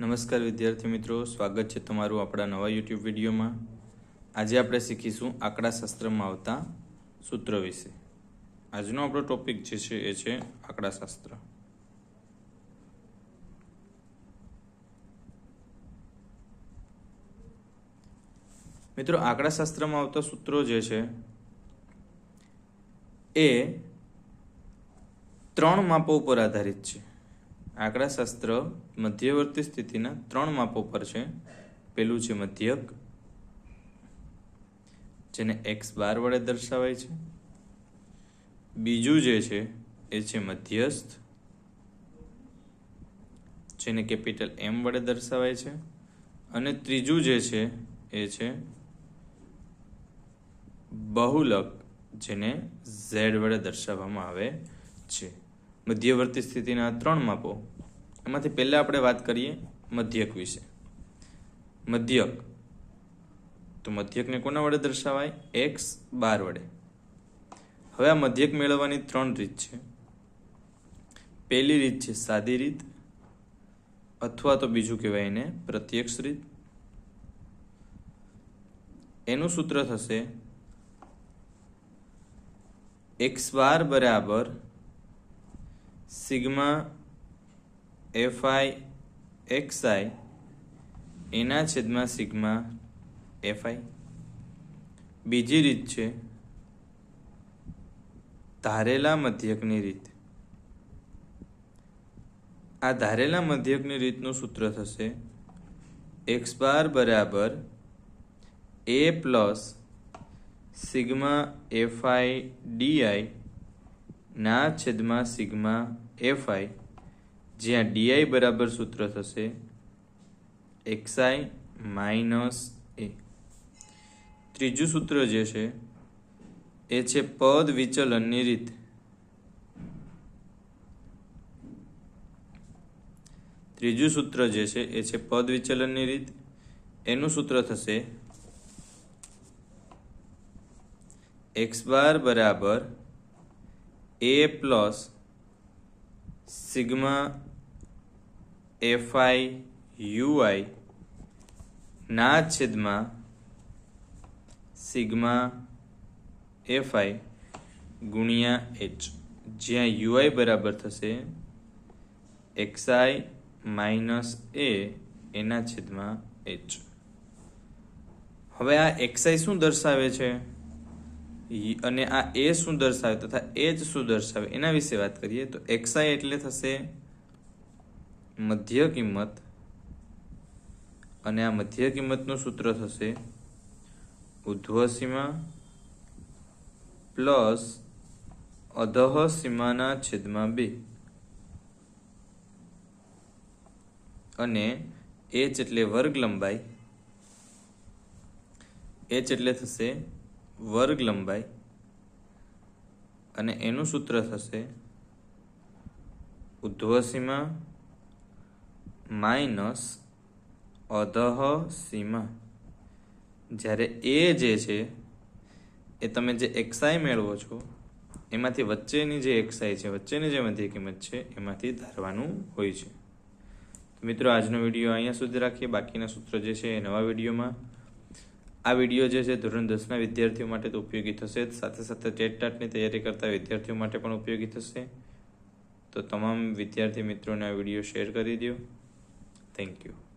નમસ્કાર વિદ્યાર્થી મિત્રો, સ્વાગત છે તમારું આપણા નવા યુટ્યુબ વિડીયોમાં. આજે આપણે શીખીશું આંકડાશાસ્ત્રમાં આવતા સૂત્ર વિશે. આજનો આપણો ટોપિક જે છે એ છે આંકડાશાસ્ત્ર મિત્રો આંકડાશાસ્ત્રમાં આવતા સૂત્રો જે છે એ ત્રણ માપો ઉપર આધારિત છે. આંકડાશાસ્ત્ર મધ્યવર્તી સ્થિતિના ત્રણ માપો પર છે. પેલું છે મધ્યક, જેને એક્સ બાર વડે દર્શાવાય છે. બીજું જે છે, એ છે મધ્યસ્થ, જેને કેપિટલ એમ વડે દર્શાવાય છે. અને ત્રીજું જે છે, એ છે બહુલક, જેને ઝેડ વડે દર્શાવવામાં આવે છે. મધ્યવર્તી સ્થિતિના ત્રણ માપો. એમાંથી પહેલાં આપણે વાત કરીએ મધ્યક વિશે. મધ્યક. તો મધ્યકને કોના વડે દર્શાવાય? એક્સ બાર વડે. હવે આ મધ્યક મેળવવાની ત્રણ રીત છે. પહેલી રીત છે સાદી રીત, અથવા તો બીજું કહેવાય એને પ્રત્યક્ષ રીત. એનું સૂત્ર થશે એક્સ બાર બરાબર sigma F I X I એના છેદમાં સિગ્મા એફ આઈ બીજી રીત છે, ધારેલા મધ્યકની રીત. આ ધારેલા મધ્યકની રીતનું સૂત્ર થશે એક્સ બાર બરાબર A plus sigma F I DI ના છેદમાં સિગ્મા એફ આઈ જ્યાં ડીઆઈ બરાબર સૂત્ર થશે એક્સઆઈ માઇનસ એ ત્રીજું સૂત્ર જે છે, એ છે પદ વિચલનની રીત. ત્રીજું સૂત્ર જે છે, એ છે પદ વિચલનની રીત. એનું સૂત્ર થશે એક્સ બાર બરાબર A plus sigma FI UI ના છેદમાં સિગ્મા એફઆઈ ગુણ્યા એચ જ્યાં યુઆઈ બરાબર થશે એક્સઆઈ માઇનસ એ એના છેદમાં એચ હવે આ એક્સઆઈ શું દર્શાવે છે? અને આ એ શું દર્શાવે? તથા એ જ શું દર્શાવે? એના વિશે વાત કરીએ તો એક્સઆઈ એટલે થશે મધ્ય કિંમત અને આ મધ્ય કિંમતનું સૂત્ર થશે ઉધ્વ સીમા પ્લસ અધઃ સીમાના છેદમાં બે. અને એચ એટલે વર્ગ લંબાઈ એચ એટલે થશે વર્ગ લંબાઈ, અને એનું સૂત્ર થશે ઉધ્વ સીમા માઇનસ અધઃ સીમા. જ્યારે એ જે છે, એ તમે જે એક્સઆઈ મેળવો છો, એમાંથી વચ્ચેની જે એક્સઆઈ છે, વચ્ચેની જે મધ્ય કિંમત છે, એમાંથી ધારવાનું હોય છે. તો મિત્રો, આજનો વીડિયો અહીંયા સુધી રાખીએ. બાકીના સૂત્ર જે છે એ નવા વિડીયોમાં. આ વીડિયો જે છે, ધોરણ દસના વિદ્યાર્થીઓ માટે તો ઉપયોગી થશે. જ સાથે સાથે ટેટ ટાટની તૈયારી કરતા વિદ્યાર્થીઓ માટે પણ ઉપયોગી થશે. તો તમામ વિદ્યાર્થી મિત્રોને આ વીડિયો શેર કરી દો Thank you.